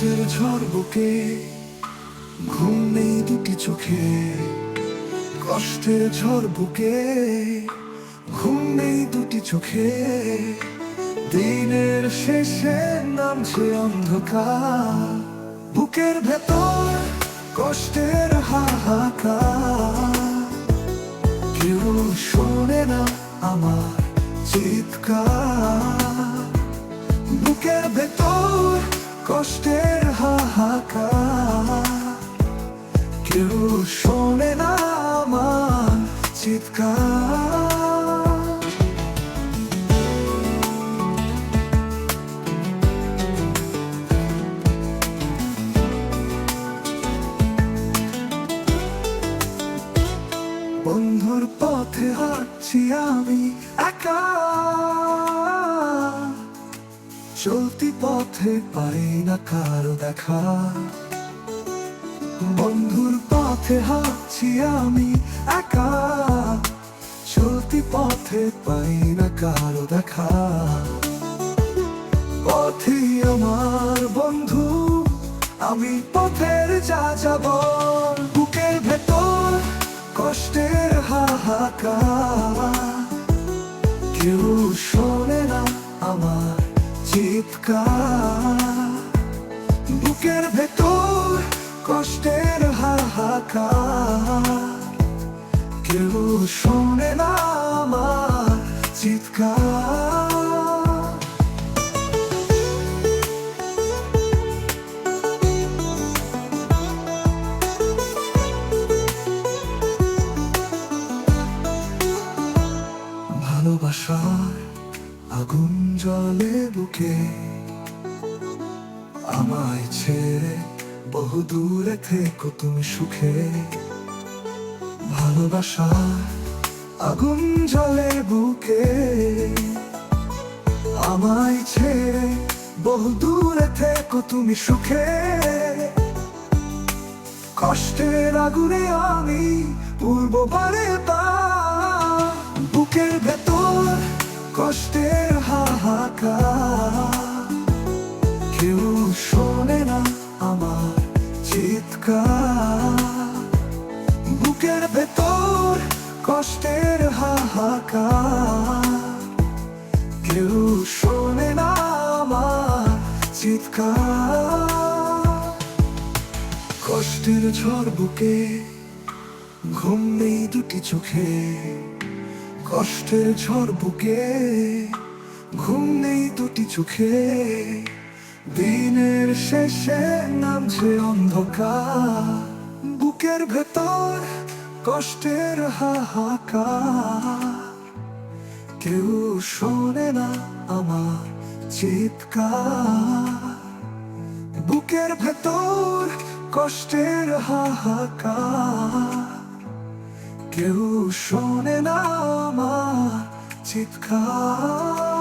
ঝড় বুকে, ঘুম নেই দুটি চোখে। কষ্টের ঝড় বুকে, ঘুম নেই দুটি চোখে। দিনের শেষে নামছে অন্ধকার। বুকের ভেতর কষ্টের হাহাকার। কেউ শোনে না আমার চিৎকার। বুকের ভেতর কষ্টের হাহাকার কেউ শোনে না আমার চিৎকার। বন্ধুর পথে হাঁটছি আমি একা। চলতি পথে পাই না কারও দেখা। বন্ধুর পথে হাঁটছি আমি একা। চলতি পথে পাই না কারও দেখা। পথে আমার বন্ধু, আমি পথের যা যাব বুকের ভেতর কষ্টের হাহাকার। কেউ শোনে না আমার চিৎকার বুকের ভেতর কষ্টের হাহাকার। কেউ শোনে না আমার চিৎকার। ভালোবাসার আগুন জলে বুকে। আমায় ছেড়ে বহু দূরে থেকো তুমি সুখে। ভালোবাসার আগুন জলে বুকে। আমায় ছেড়ে বহু দূরে থেকো তুমি সুখে। কষ্টের আগুনে আমি পূর্ববারে হাহাকার কেউ শোনে না আমার চিৎকার। বুকের ভেতর কষ্টের হাহাকার। কেউ শোনে না আমার চিৎকার। কষ্টের ঝড় বুকে ঘুম নেই দুটি চোখে। কষ্টের ঝড় বুকে ঘুম নেই দুটি চোখে। দিনের শেষে নামছে অন্ধকার। বুকের ভেতর কষ্টের হাহাকার। কেউ শোনে না আমার চিৎকার। বুকের ভেতর কষ্টের হাহাকার। কেউ শোনে না আমার চিৎকার।